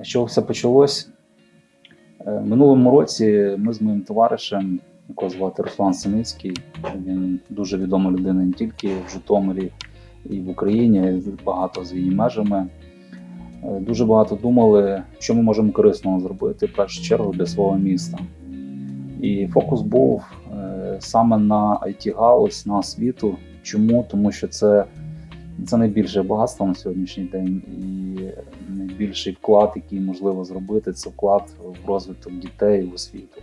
З чого все почалось? Е, Минулому році ми з моїм товаришем, якого звати Руслан Синицький, він дуже відома людина не тільки в Житомирі і в Україні, й багато за її межами. Е, Дуже багато думали, що ми можемо корисного зробити в першу чергу для свого міста. І фокус був е, саме на it галузь на освіту. Чому? Тому що це, це найбільше багатство на сьогоднішній день і найбільший вклад, який можливо зробити, це вклад в розвиток дітей в освіту.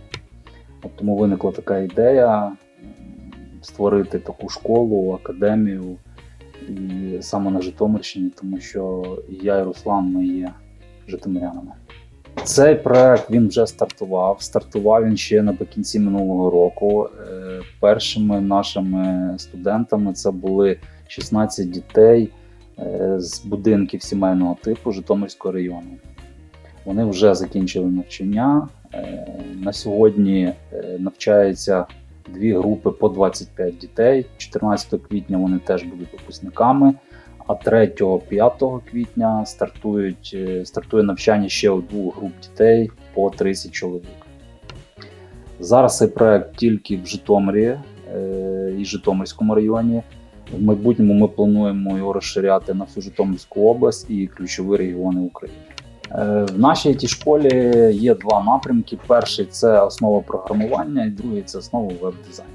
От тому виникла така ідея створити таку школу, академію і саме на Житомирщині, тому що я і Руслан ми є житомирянами. Цей проект він вже стартував. Стартував він ще наприкінці минулого року. Е, Першими нашими студентами це були 16 дітей е, з будинків сімейного типу Житомирського району. Вони вже закінчили навчання. Е, На сьогодні е, навчаються дві групи по 25 дітей. 14 квітня вони теж будуть випускниками. А 3-5 квітня стартують, стартує навчання ще у двох груп дітей по 30 чоловік. Зараз цей проект тільки в Житомирі і Житомирському районі. В майбутньому ми плануємо його розширяти на всю Житомирську область і ключові регіони України. Е, В нашій it школі є два напрямки: перший це основа програмування, і другий це основа веб-дизайну.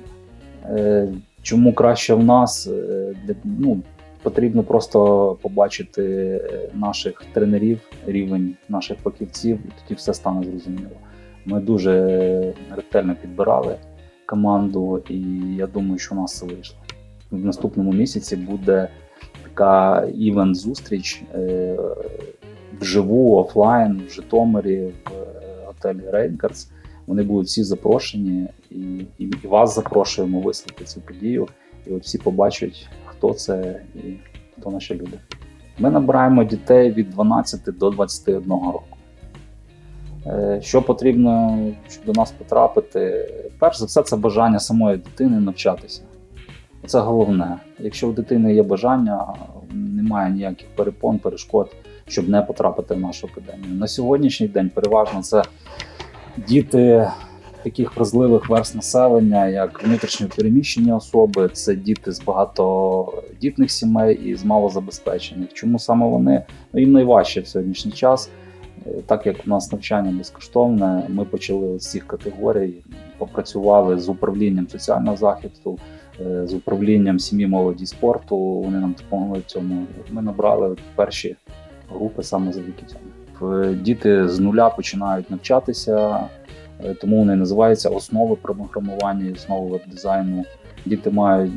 Е, Чому краще в нас? Е, ну, потрібно просто побачити наших тренерів, рівень наших фахівців, і тоді все стане зрозуміло. Ми дуже ретельно підбирали команду, і я думаю, що у нас це вийшло. В наступному місяці буде така івент-зустріч е, вживу, офлайн в Житомирі, в е, готелі Рейнкардс. Вони будуть всі запрошені, і, і, і вас запрошуємо висловити цю подію. І от всі побачать, хто це і хто наші люди. Ми набираємо дітей від 12 до 21 року. Е, Що потрібно, щоб до нас потрапити? Перш за все, це бажання самої дитини навчатися. Це головне. Якщо у дитини є бажання, немає ніяких перепон, перешкод, щоб не потрапити в нашу академію. На сьогоднішній день переважно це діти таких вразливих верст населення, як внутрішньо переміщені особи, це діти з багатодітних сімей і з малозабезпечених. Чому саме вони? Ну, їм найважче в сьогоднішній час. Е, Так як у нас навчання безкоштовне, ми почали з цих категорій, попрацювали з управлінням соціального захисту, з управлінням сім'ї молоді і спорту. Вони нам допомогли цьому. Ми набрали перші групи саме завдяки цьому. Е, Діти з нуля починають навчатися, е, тому вони називаються основи програмування основи веб-дизайну. Діти мають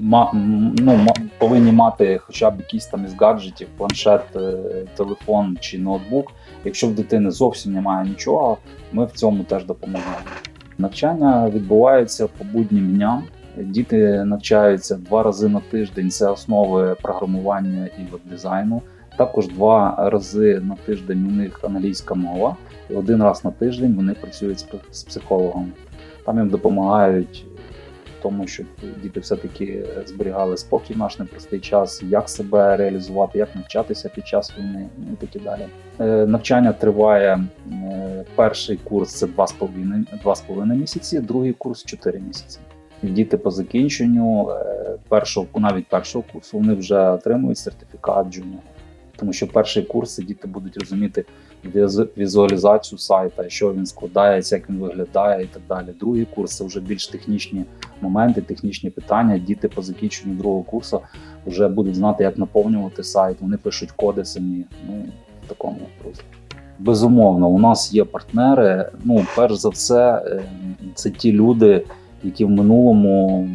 ма, ну, повинні мати хоча б якісь там із гаджетів, планшет, е, телефон чи ноутбук. Якщо в дитини зовсім немає нічого, ми в цьому теж допомагаємо. Навчання відбувається по буднім дням. Діти навчаються два рази на тиждень. Це основи програмування і веб-дизайну. Також два рази на тиждень у них англійська мова, і один раз на тиждень вони працюють з психологом. Там їм допомагають в тому, щоб діти все-таки зберігали спокій наш непростий час, як себе реалізувати, як навчатися під час війни ну і такі далі. Е, Навчання триває е, перший курс це 2,5 2,5 місяці, другий курс 4 місяці. Діти по закінченню е, першого, навіть першого курсу, вони вже отримують сертифікат джуніор. Тому що перший курс діти будуть розуміти візу- візуалізацію сайта, що він складається, як він виглядає і так далі. Другий курс це вже більш технічні моменти, технічні питання. Діти по закінченню другого курсу вже будуть знати, як наповнювати сайт. Вони пишуть коди самі. Ну в такому просто. Безумовно, у нас є партнери. Ну, перш за все, е, це ті люди, які в минулому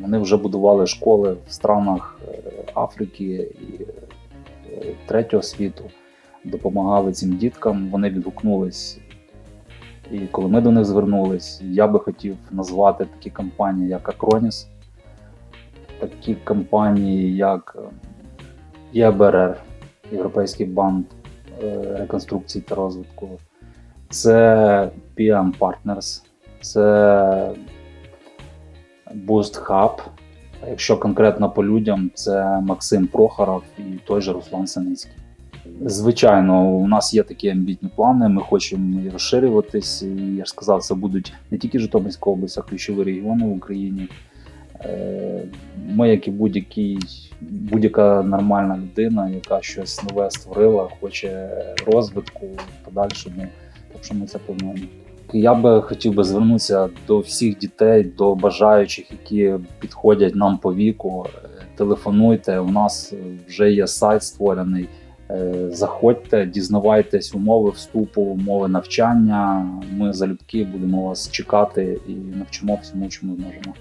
вони вже будували школи в странах е, Африки і е, третього світу, допомагали цим діткам. Вони відгукнулись. І коли ми до них звернулись, я би хотів назвати такі компанії, як Акроніс, такі компанії, як е, ЄБРР, Європейський банк реконструкції та розвитку, це PM Partners, це Boost Hub. Якщо конкретно по людям, це Максим Прохоров і той же Руслан Синицький. Звичайно, у нас є такі амбітні плани. Ми хочемо і розширюватись. І я ж сказав, це будуть не тільки Житомирська область, а ключові регіони в Україні. Е, Ми, як і будь-який, будь-яка нормальна людина, яка щось нове створила, хоче розвитку подальшому. Так що ми це плануємо. Я би хотів би звернутися до всіх дітей, до бажаючих, які підходять нам по віку. Е, Телефонуйте, у нас вже є сайт створений. Е, Заходьте, дізнавайтесь умови вступу, умови навчання. Ми залюбки будемо вас чекати і навчимо всьому, чому зможемо.